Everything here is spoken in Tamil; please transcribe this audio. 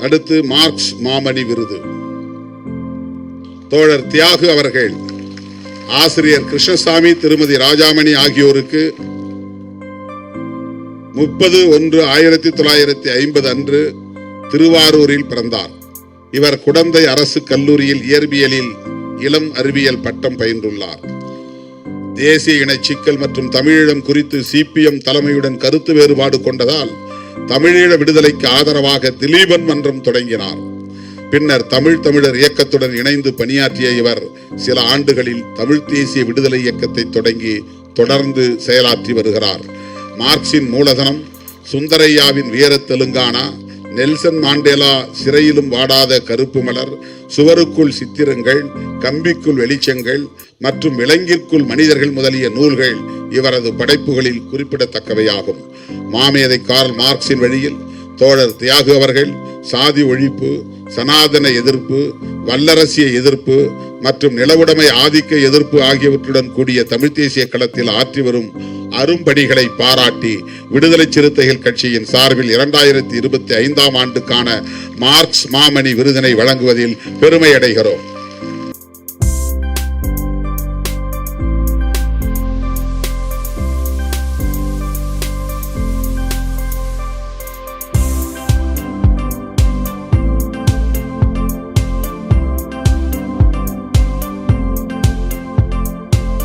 அடுத்து மார்க்ஸ் மாமணி விருது. தோழர் தியாகு அவர்கள் ஆசிரியர் கிருஷ்ணசாமி திருமதி ராஜாமணி ஆகியோருக்கு முப்பது ஒன்று ஆயிரத்தி தொள்ளாயிரத்தி ஐம்பது அன்று திருவாரூரில் பிறந்தார். இவர் குடந்தை அரசு கல்லூரியில் இயற்பியலில் இளம் அறிவியல் பட்டம் பயின்றுள்ளார். தேசிய இன சிக்கல் மற்றும் தமிழீழம் குறித்து சிபிஎம் தலைமையுடன் கருத்து வேறுபாடு கொண்டதால் தமிழீழ விடுதலைக்கு ஆதரவாக திலீபன் மன்றம் தொடங்கினார். பின்னர் தமிழ் தமிழர் இயக்கத்துடன் இணைந்து பணியாற்றிய இவர் சில ஆண்டுகளில் தமிழ் தேசிய விடுதலை இயக்கத்தை தொடங்கி தொடர்ந்து செயலாற்றி வருகிறார். மார்க்சின் மூலதனம் சுந்தரையாவின் வீர தெலுங்கானா நெல்சன் மாண்டேலா சிறையிலும் வாடாத கருப்பு மலர் சுவருக்குள் சித்திரங்கள் கம்பிக்குள் வெளிச்சங்கள் மற்றும் விலங்கிற்குள் மனிதர்கள் முதலிய நூல்கள் இவரது படைப்புகளில் குறிப்பிடத்தக்கவையாகும். மாமேதை கார்ல் மார்க்சின் வழியில் தோழர் தியாகு அவர்கள் சாதி ஒழிப்பு சனாதன எதிர்ப்பு வல்லரசிய எதிர்ப்பு மற்றும் நிலவுடைமை ஆதிக்க எதிர்ப்பு ஆகியவற்றுடன் கூடிய தமிழ்த் தேசிய களத்தில் ஆற்றி வரும் அரும்பணிகளை பாராட்டி விடுதலை சிறுத்தைகள் கட்சியின் சார்பில் இரண்டாயிரத்தி இருபத்தி ஐந்தாம் ஆண்டுக்கான மார்க்ஸ் மாமணி விருதினை வழங்குவதில் பெருமை அடைகிறோம்